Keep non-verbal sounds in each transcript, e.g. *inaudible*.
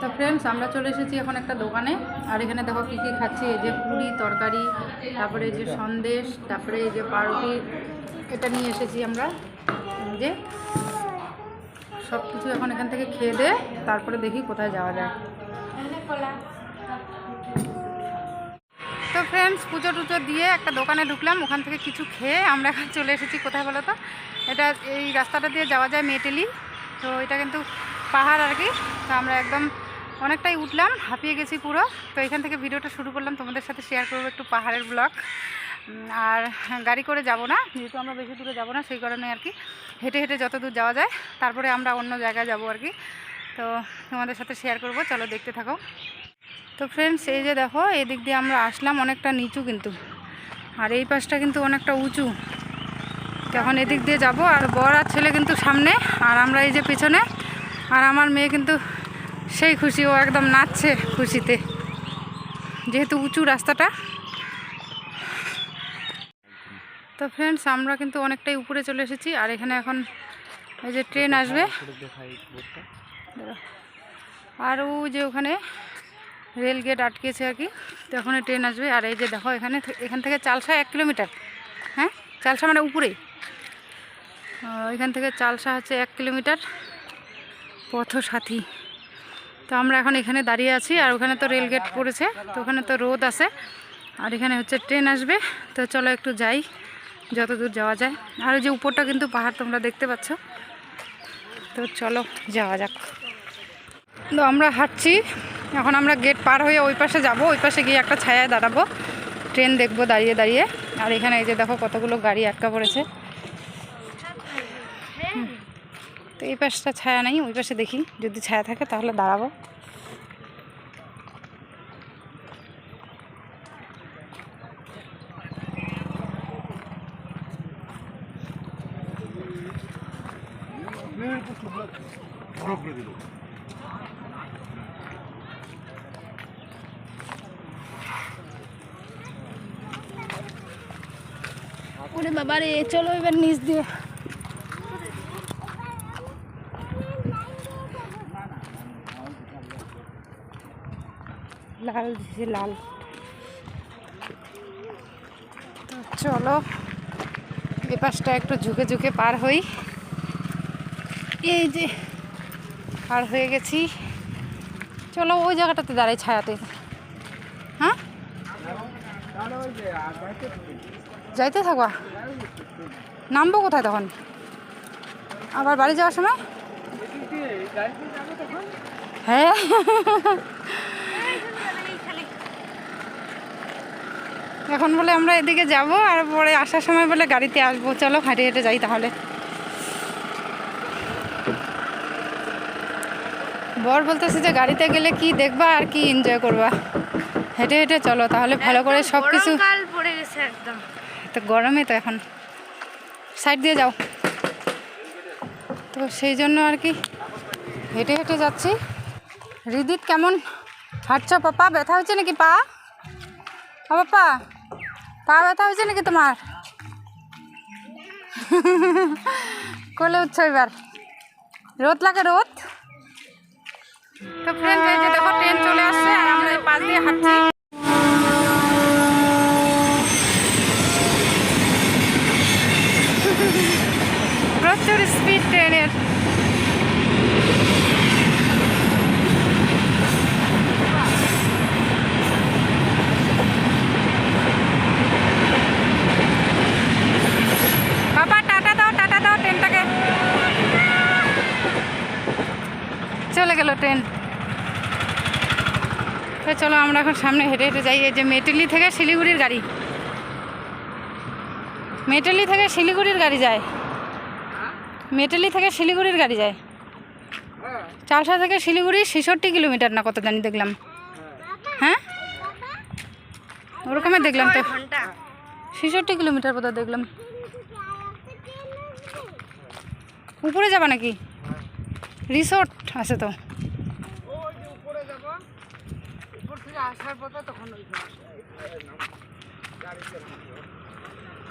তো ফ্রেন্ডস আমরা চলে এসেছি এখন একটা দোকানে। আর এখানে দেখো কী কী খাচ্ছি, এই যে পুরি, তরকারি, তারপরে এই যে সন্দেশ, তারপরে এই যে পাউরুটি, এটা নিয়ে এসেছি আমরা। যে সব কিছু এখন এখান থেকে খেয়ে দে, তারপরে দেখি কোথায় যাওয়া যায়। তো ফ্রেন্ডস পুজো টুজো দিয়ে একটা দোকানে ঢুকলাম, ওখান থেকে কিছু খেয়ে আমরা এখন চলে এসেছি। কোথায় বলো তো? এটা এই রাস্তাটা দিয়ে যাওয়া যায় মেটেলি। তো এটা কিন্তু পাহাড় আর কি। তো আমরা একদম অনেকটাই উঠলাম, হাঁপিয়ে গেছি পুরো। তো এখান থেকে ভিডিওটা শুরু করলাম, তোমাদের সাথে শেয়ার করব একটু পাহাড়ের ব্লগ আর গাড়ি করে যাব না, যেহেতু আমরা বেশি দূরে যাব না, সেই কারণে আর কি হেঁটে হেঁটে যত দূর যাওয়া যায়, তারপরে আমরা অন্য জায়গায় যাব আর কি। তো তোমাদের সাথে শেয়ার করব, চলো দেখতে থাকো। তো ফ্রেন্ডস এই যে দেখো এই দিক দিয়ে আমরা আসলাম, অনেকটা নিচু কিন্তু। আর এই পাশটা কিন্তু অনেকটা উঁচু। তখন এদিক দিয়ে যাব, আর বর আর ছেলে কিন্তু সামনে, আর আমরা এই যে পেছনে আর আমার মেয়ে কিন্তু সেই খুশি, ও একদম নাচছে খুশিতে। যেহেতু উঁচু রাস্তাটা। তো ফ্রেন্ডস আমরা কিন্তু অনেকটাই উপরে চলে এসেছি, আর এখানে এখন এই যে ট্রেন আসবে। আর ও যে ওখানে রেল গেট আটকেছে আর কি, তো ওখানে ট্রেন আসবে। আর এই যে দেখো এখানে এখান থেকে চালসা এক কিলোমিটার হ্যাঁ? চালসা মানে উপরেই এখান থেকে চালসা হচ্ছে এক কিলোমিটার পথ সাথী তো আমরা এখন এখানে দাঁড়িয়ে আছি আর ওখানে তো রেল গেট পড়েছে, তো ওখানে তো রোদ আছে। আর এখানে হচ্ছে ট্রেন আসবে, তো চলো একটু যাই যত দূর যাওয়া যায়। আর ওই যে উপরটা কিন্তু পাহাড়, তোমরা দেখতে পাচ্ছ। তো চলো যাওয়া যাক। তো আমরা হাঁটছি, এখন আমরা গেট পার হয়ে ওই পাশে যাব, ওই পাশে গিয়ে একটা ছায়ায় দাঁড়াবো। ট্রেন দেখব দাঁড়িয়ে দাঁড়িয়ে। আর এখানে এই যে দেখো কতগুলো গাড়ি আটকা পড়েছে হুম। তো এই পাশটা ছায়া নেই, ওই পাশে দেখি, যদি ছায়া থাকে তাহলে দাঁড়াবো। ওরে বাবা রে চলো এবার নিচ দিয়ে। লাল দিছে লাল। চলো এ পাশটা একটু ঝুঁকে ঝুঁকে পার হই। এই যে পার হয়ে গেছি। চলো ওই জায়গাটাতে দাঁড়াই ছায়াতে। হ্যাঁ? যাইতে থাকবা? নামবো কোথায় তখন? আবার বাড়ি যাওয়ার সময়? হ্যাঁ। এখন বলে আমরা এদিকে যাব আর পরে আসার সময় বলে গাড়িতে আসব। চলো হাঁটে হেঁটে যাই তাহলে। বর বলতেছে যে গাড়িতে গেলে কি দেখবা আর কি এনজয় করবা। হেঁটে হেঁটে চলো তাহলে ভালো করে সব কিছু পড়ে গেছে একদম। তো গরমে তো এখন। সাইড দিয়ে যাও। তো সেই জন্য আর কি হেঁটে হেঁটে যাচ্ছি। হৃদিত কেমন? হাঁটছ পাপা? ব্যথা হচ্ছে নাকি পা? ও পাপা। পা ব্যথা হয়েছে নাকি তোমার? কলে উঠছো এবার। রোদ লাগে রোদ? তো ফ্রেন্ড দেখো ট্রেন চলে আসছে, আর আমরা পাশ দিয়ে হাঁটছি প্রচুর স্পিড ট্রেনের বাবা টাটা দাও টাটা দাও ট্রেনটাকে চলে গেল ট্রেন তো চলো আমরা এখন সামনে হেঁটে হেঁটে যাই, এই যে মেটেলি থেকে শিলিগুড়ির গাড়ি। মেটেলি থেকে শিলিগুড়ির গাড়ি যায়। মেটেলি থেকে শিলিগুড়ির গাড়ি যায়। চালসা থেকে শিলিগুড়ি ছেষট্টি কিলোমিটার না কত জানি দেখলাম। হ্যাঁ? ওরকমই দেখলাম তো। ছেষট্টি কিলোমিটার বোধহয় দেখলাম। উপরে যাবা নাকি? রিসোর্ট আছে তো।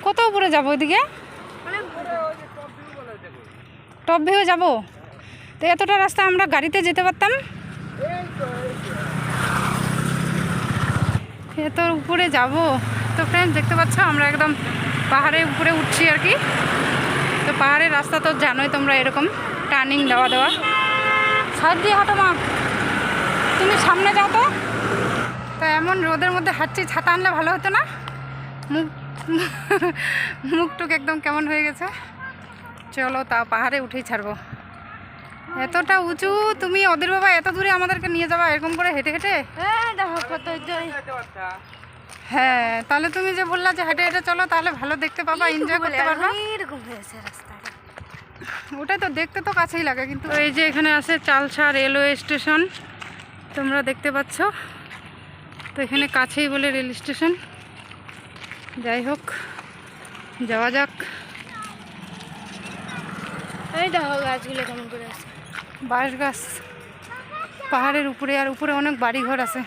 কত উপরে যাব ওইদিকে? টপ ভিউ যাব? তো এতটা রাস্তা আমরা গাড়িতে যেতে পারতাম? এত উপরে যাব। তো ফ্রেন্ড দেখতে পাচ্ছ আমরা একদম পাহাড়ের উপরে উঠছি আর কি। তো পাহাড়ের রাস্তা তো জানোই তোমরা এরকম টার্নিং দেওয়া দেওয়া সাইড দিয়ে হাঁটো মা। তুমি সামনে যাও তো। এমন রোদের মধ্যে হাঁটছি ছাতা আনলে ভালো হতো না? মুখ মুখ মুখটুক একদম কেমন হয়ে গেছে? চলো তা পাহাড়ে উঠেই ছাড়বো। এতটা উঁচু তুমি ওদের বাবা এত দূরে আমাদেরকে নিয়ে যাবা এরকম করে হেঁটে হেঁটে? হ্যাঁ তাহলে তুমি যে বললা যে হেঁটে হেঁটে চলো তাহলে ভালো দেখতে পাবা এনজয় করতে পারবা। এরকম হয়েছে ওটাই তো দেখতে তো কাছেই লাগে কিন্তু এই যে এখানে আছে চালসা রেলওয়ে স্টেশন তোমরা দেখতে পাচ্ছ। তো এখানে কাছেই বলে রেল স্টেশন। যাই হোক যাওয়া যাক। এই দেখো গাছগুলো কেমন করে আছে। বাঁশ গাছ পাহাড়ের উপরে আর উপরে অনেক বাড়িঘর আছে।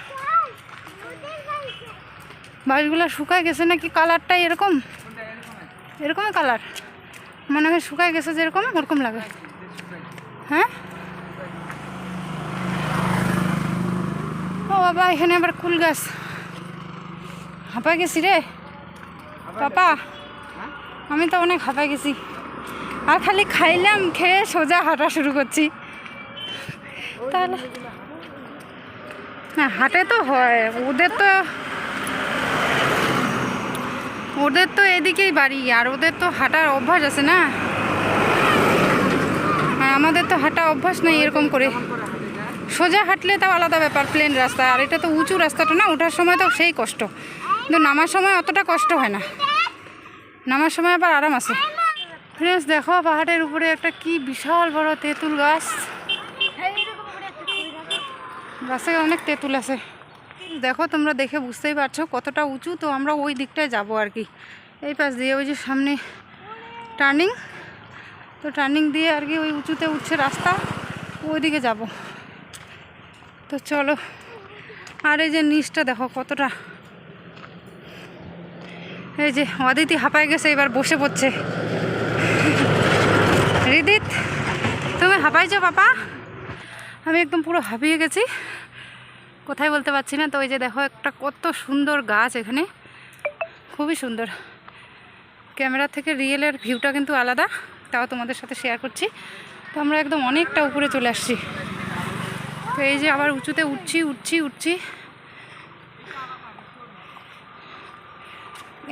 বাঁশগুলো শুকায় গেছে নাকি কালারটাই এরকম? এরকমই কালার। মনে হয় শুকায় গেছে যেরকম ওরকম লাগে। হ্যাঁ? বাবা এখানে আবার কুল গাছ। হাঁপা গেছি রে। পাপা আমি তো অনেক হাঁপা গেছি। আর খালি খাইলাম খেয়ে সোজা হাঁটা শুরু করছি। তাহলে না হাটে তো হয়। ওদের তো ওদের তো এদিকেই বাড়ি আর ওদের তো হাঁটার অভ্যাস আছে না? আর আমাদের তো হাঁটা অভ্যাস নেই এরকম করে সোজা হাঁটলে তাও আলাদা ব্যাপার প্লেন রাস্তা। আর এটা তো উঁচু রাস্তাটা না, ওঠার সময় তো সেই কষ্ট। কিন্তু নামার সময় অতটা কষ্ট হয় না। নামার সময় আবার আরাম আছে। ফ্রেন্ডস দেখো পাহাড়ের উপরে একটা কি বিশাল বড় তেঁতুল গাছ। গাছে অনেক তেঁতুল আছে। দেখো, তোমরা দেখে বুঝতেই পারছ কতটা উঁচু। তো আমরা ওই দিকটায় যাব আর কি। এই পাশ দিয়ে ওই যে সামনে টার্নিং তো টার্নিং দিয়ে আর কি ওই উঁচুতে উঠছে রাস্তা। ওইদিকে যাব। তো চলো। আর এই যে নিচটা দেখো কতটা। এই যে অদিতি হাঁপায় গেছে, এবার বসে পড়ছে। রিদিত, তুমি হাঁপাইছো পাপা? আমি একদম পুরো হাঁপিয়ে গেছি। কোথায় বলতে পারছি না, তো ওই যে দেখো একটা কত সুন্দর গাছ এখানে। খুবই সুন্দর। ক্যামেরা থেকে রিয়েলের ভিউটা কিন্তু আলাদা, তাও তোমাদের সাথে শেয়ার করছি। তো আমরা একদম অনেকটা উপরে চলে আসছি। তো এই যে আবার উঁচুতে উঠছি উঠছি উঠছি।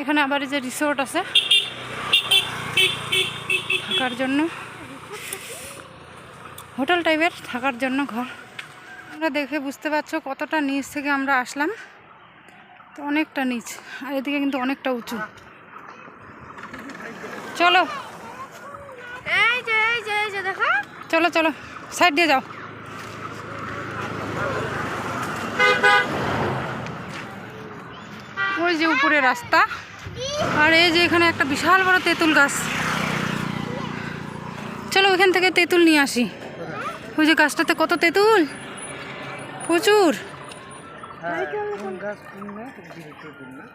এখানে আবার এই যে রিসোর্ট আছে। থাকার জন্য। হোটেল টাইপের থাকার জন্য ঘর। তোমরা দেখে বুঝতে পারছ কতটা নিচ থেকে আমরা আসলাম। তো অনেকটা নিচ আর এদিকে কিন্তু অনেকটা উঁচু। চলো। এই যে এই যে এই যে দেখো। চলো চলো। সাইড দিয়ে যাও। ওই যে উপরে রাস্তা। আর এই যে এখানে একটা বিশাল বড় তেঁতুল গাছ। চলো ওইখান থেকে তেঁতুল নিয়ে আসি। ওই যে গাছটাতে কত তেঁতুল? প্রচুর।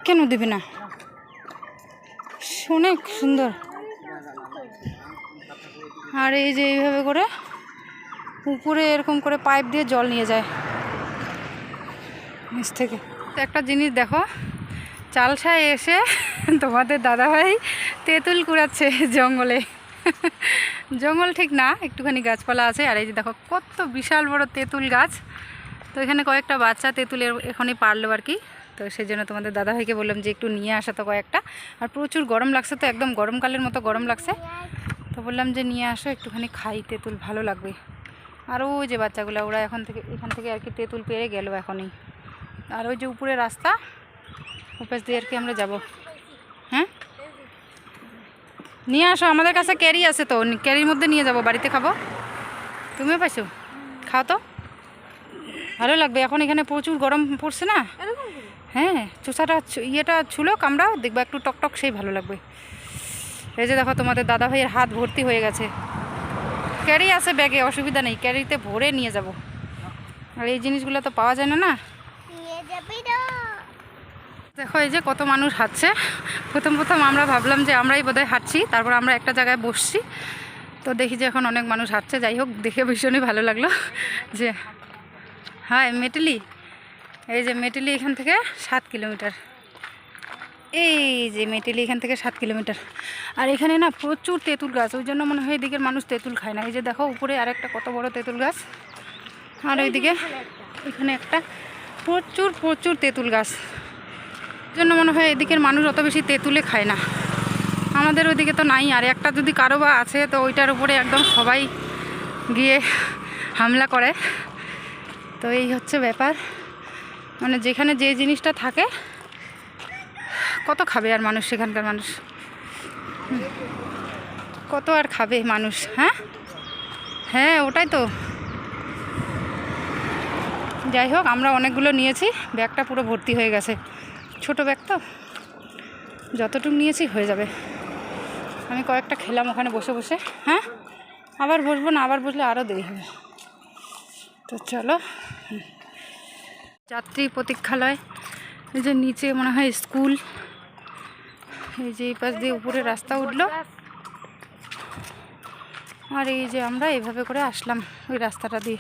কেন দিবি না? অনেক সুন্দর। আর এই যে এইভাবে করে উপরে এরকম করে পাইপ দিয়ে জল নিয়ে যায়। নিচ থেকে। তো একটা জিনিস দেখো, চালসায় এসে তোমাদের দাদাভাই তেঁতুল কুড়াচ্ছে জঙ্গলে। জঙ্গল ঠিক না, একটুখানি গাছপালা আছে, আর এই যে দেখো কত বিশাল বড় তেঁতুল গাছ। তো এখানে কয়েকটা বাচ্চা তেঁতুল এর- এখনই পারল আর কি। তো সেই জন্য তোমাদের দাদাভাইকে বললাম যে একটু নিয়ে আসা তো কয়েকটা। আর প্রচুর গরম লাগছে তো, একদম গরমকালের মতো গরম লাগছে। তো বললাম যে নিয়ে আসো, একটুখানি খাই, তেঁতুল ভালো লাগবে। আর ওই যে বাচ্চাগুলো, ওরা এখন থেকে, এখান থেকে আর কি তেঁতুল পেরে গেল এখনই। আর ওই যে উপরে রাস্তা ওপাশ দিয়ে আর কি আমরা যাব। হ্যাঁ? নিয়ে আসো আমাদের কাছে ক্যারি আছে তো ক্যারির মধ্যে নিয়ে যাব বাড়িতে খাব। তুমিও পাইছো? খাও তো। ভালো লাগবে এখন এখানে প্রচুর গরম পড়ছে না? হ্যাঁ চোষাটা ইয়েটা ছুলো কামড়াও দেখব একটু টকটক সেই ভালো লাগবে। এই যে দেখো তোমাদের দাদা ভাইয়ের হাত ভর্তি হয়ে গেছে। ক্যারি আছে ব্যাগে অসুবিধা নেই ক্যারিতে ভরে নিয়ে যাব। আর এই জিনিসগুলো তো পাওয়া যায় না না? দেখো এই যে কত মানুষ হাঁটছে। প্রথম প্রথম আমরা ভাবলাম যে আমরাই বোধহয় হাঁটছি তারপর আমরা একটা জায়গায় বসছি। তো দেখি যে এখন অনেক মানুষ হাঁটছে যাই হোক দেখে ভীষণই ভালো লাগল যে হ্যাঁ মেটেলি। এই যে মেটেলি এখান থেকে সাত কিলোমিটার। এই যে মেটেলি এখান থেকে সাত কিলোমিটার। আর এখানে না প্রচুর তেঁতুল গাছ ওই জন্য মনে হয় এদিকের মানুষ তেঁতুল খায় না। এই যে দেখো উপরে আরেকটা কত বড় তেঁতুল গাছ। আর ওইদিকে এখানে একটা প্রচুর প্রচুর তেঁতুল গাছ। জন্য মনে হয় এদিকের মানুষ অত বেশি তেঁতুলে খায় না। আমাদের ওইদিকে তো নাই, আর একটা যদি কারও বা আছে, তো ওইটার উপরে একদম সবাই গিয়ে হামলা করে। তো এই হচ্ছে ব্যাপার। মানে যেখানে যে জিনিসটা থাকে, কত খাবে আর মানুষ, সেখানকার মানুষ? কত আর খাবে মানুষ হ্যাঁ? হ্যাঁ ওটাই তো। যাই হোক, আমরা অনেকগুলো নিয়েছি, ব্যাগটা পুরো ভর্তি হয়ে গেছে। ছোট ব্যাগ তো, যতটুকু নিয়েছি হয়ে যাবে। আমি কয়েকটা খেলাম ওখানে বসে বসে। হ্যাঁ? আবার বসবো না, আবার বসলে আরও দেরি হবে। তো চলো। যাত্রী প্রতীক্ষালয়, এই যে নিচে মনে হয় স্কুল। এই যে এই পাশ দিয়ে উপরে রাস্তা উঠল। আর এই যে আমরা এভাবে করে আসলাম ওই রাস্তাটা দিয়ে।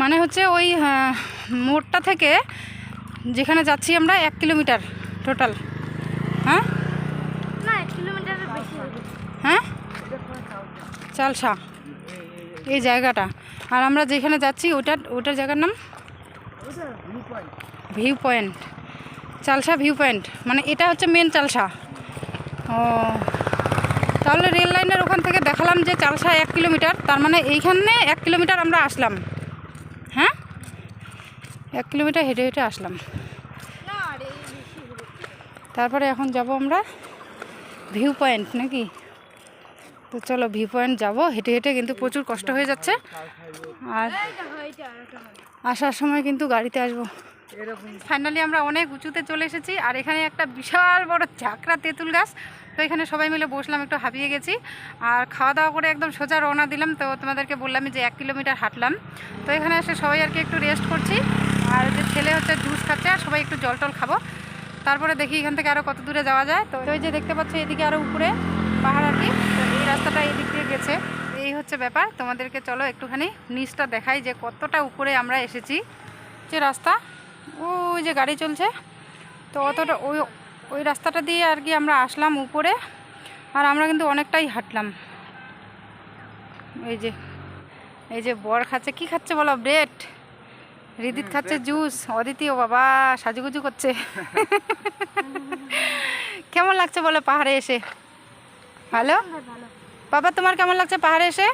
মানে হচ্ছে ওই মোড়টা থেকে যেখানে যাচ্ছি আমরা এক কিলোমিটার টোটাল হ্যাঁ? না এক কিলোমিটারের হ্যাঁ? চালসা এই জায়গাটা। আর আমরা যেখানে যাচ্ছি ওটার ওটার জায়গার নাম? View point Chalsa view point মানে এটা হচ্ছে মেন চালসা ও তাহলে রেল লাইনের ওখান থেকে দেখালাম যে চালসা এক কিলোমিটার। তার মানে এইখানে এক কিলোমিটার আমরা আসলাম। এক কিলোমিটার হেঁটে হেঁটে আসলাম। তারপরে এখন যাব আমরা ভিউ পয়েন্ট নাকি? তো চলো ভিউ পয়েন্ট যাব। হেঁটে হেঁটে কিন্তু প্রচুর কষ্ট হয়ে যাচ্ছে। আর আসার সময় কিন্তু গাড়িতে আসব। ফাইনালি আমরা অনেক উঁচুতে চলে এসেছি আর এখানে একটা বিশাল বড় চাকরা তেঁতুল গাছ। তো এখানে সবাই মিলে বসলাম, একটু হাঁপিয়ে গেছি। আর খাওয়া দাওয়া করে একদম সোজা রওনা দিলাম। তো তোমাদেরকে বললাম যে এক কিলোমিটার হাঁটলাম। তো এখানে এসে সবাই আর কি একটু রেস্ট করছি। আর যে ছেলে হচ্ছে জুস খাচ্ছে, আর সবাই একটু জল টল খাব। তারপরে দেখি এখান থেকে আরও কত দূরে যাওয়া যায়। তো ওই যে দেখতে পাচ্ছ, এদিকে আরও উপরে পাহাড় আর কি। তো এই রাস্তাটা এদিক দিয়ে গেছে। এই হচ্ছে ব্যাপার। তোমাদেরকে চলো একটুখানি নিচটা দেখাই যে কতটা উপরে আমরা এসেছি। যে রাস্তা, ওই যে গাড়ি চলছে। তো অতটা ওই ওই রাস্তাটা দিয়ে আর কি আমরা আসলাম উপরে। আর আমরা কিন্তু অনেকটাই হাঁটলাম। এই যে এই যে বর খাচ্ছে। কি খাচ্ছে বলো, ব্রেড? রিদিত খাচ্ছে জুস অদিতি ও বাবা সাজুগুজু করছে। কেমন লাগছে বলো পাহাড়ে এসে? ভালো? বাবা তোমার কেমন লাগছে পাহাড়ে এসে?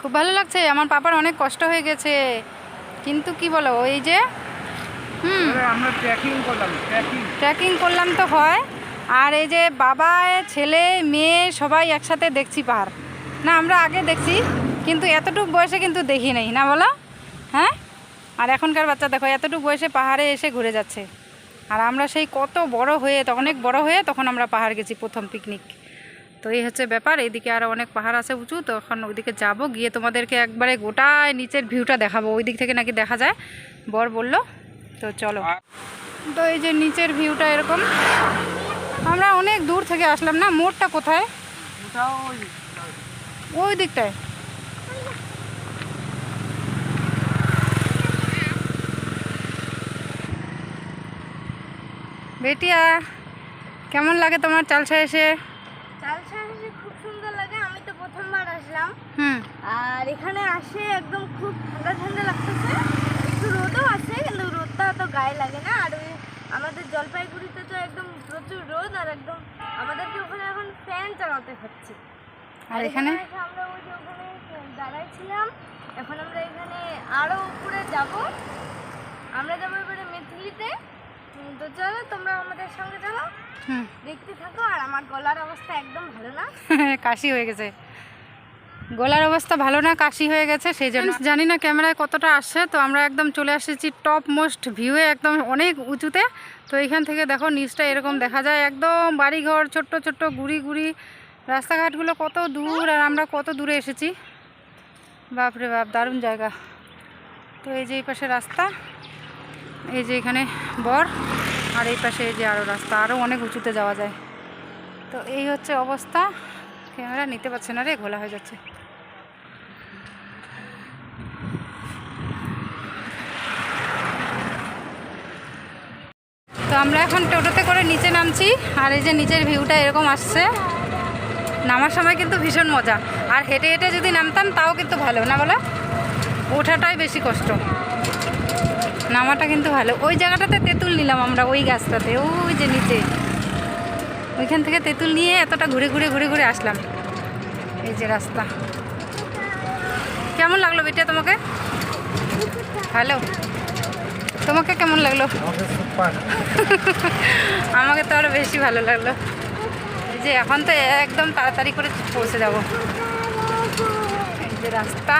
খুব ভালো লাগছে। আমার পাপার অনেক কষ্ট হয়ে গেছে। কিন্তু কি বলো ওই যে হুম। আমরা ট্রেকিং করলাম ট্রেকিং ট্রেকিং করলাম তো হয়। আর এই যে বাবা ছেলে মেয়ে সবাই একসাথে দেখছি পাহাড়। না আমরা আগে দেখছি কিন্তু এতটুকু বয়সে কিন্তু দেখি নাই। না বলো? হ্যাঁ? আর এখনকার বাচ্চা দেখো এতটুকু বয়সে পাহাড়ে এসে ঘুরে যাচ্ছে। আর আমরা সেই কত বড় হয়ে তো অনেক বড় হয়ে তখন আমরা পাহাড় গেছি প্রথম পিকনিক তো এই হচ্ছে ব্যাপার এইদিকে আরও অনেক পাহাড় আছে উঁচু তো এখন ওইদিকে যাব গিয়ে তোমাদেরকে একবারে গোটায় নিচের ভিউটা দেখাবো। ওই দিক থেকে নাকি দেখা যায় বর বলল। তো চলো। তো এই যে নিচের ভিউটা এরকম। আমরা অনেক দূর থেকে আসলাম না মোড়টা কোথায়? ওই দিকটায় বেটিয়া কেমন লাগে তোমার চালসা এসে? চাল এসে খুব সুন্দর লাগে আমি তো প্রথমবার আসলাম। হুম। আর এখানে আসে একদম খুব ঠান্ডা ঠান্ডা লাগতেছে। একটু রোদও আছে কিন্তু রোদটা তো গায়ে লাগে না। আর ওই আমাদের জলপাইগুড়িতে তো একদম প্রচুর রোদ আর একদম আমাদেরকে ওখানে এখন ফ্যান চালাতে হচ্ছে। আর এখানে এসে আমরা ওই যে ওখানে দাঁড়াইছিলাম। এখন আমরা এখানে আরও উপরে যাব। আমরা যাব এবারে মেথিলিতে। তো চলো তোমরা আমাদের সঙ্গে চলো। দেখতে থাকো আর আমার গলার অবস্থা একদম ভালো না। *laughs* কাশি হয়ে গেছে। গলার অবস্থা ভালো না কাশি হয়ে গেছে সেই জন্য জানি না ক্যামেরায় কতটা আসছে তো আমরা একদম চলে আসেছি টপ মোস্ট ভিউয়ে একদম অনেক উঁচুতে। তো এইখান থেকে দেখো নিচটা এরকম দেখা যায়। একদম বাড়িঘর ছোট্ট ছোট্ট গুড়ি গুড়ি। রাস্তাঘাটগুলো কত দূর আর আমরা কত দূরে এসেছি। বাপরে বাপ দারুণ জায়গা। তো এই যে এই পাশে রাস্তা। এই যে এখানে বর, আর এই পাশে এই যে আরও রাস্তা আরও অনেক উঁচুতে যাওয়া যায়। তো এই হচ্ছে অবস্থা। ক্যামেরা নিতে পারছে না রে, ঘোলা হয়ে যাচ্ছে। তো আমরা এখন টোটোতে করে নিচে নামছি, আর এই যে নিচের ভিউটা এরকম আসছে। নামার সময় কিন্তু ভীষণ মজা। আর হেঁটে হেঁটে যদি নামতাম, তাও কিন্তু ভালো। না বলো? ওঠাটাই বেশি কষ্ট। নামাটা কিন্তু ভালো। ওই জায়গাটাতে তেঁতুল নিলাম আমরা ওই গাছটাতে ওই যে নিচে। ওইখান থেকে তেঁতুল নিয়ে এতটা ঘুরে ঘুরে ঘুরে ঘুরে আসলাম। এই যে রাস্তা। কেমন লাগল বেটা তোমাকে? ভালো। তোমাকে কেমন লাগল? আমাকে *laughs* তো আরও বেশি ভালো লাগল। এই যে এখন তো একদম তাড়াতাড়ি করে পৌঁছে যাব। এই যে রাস্তা।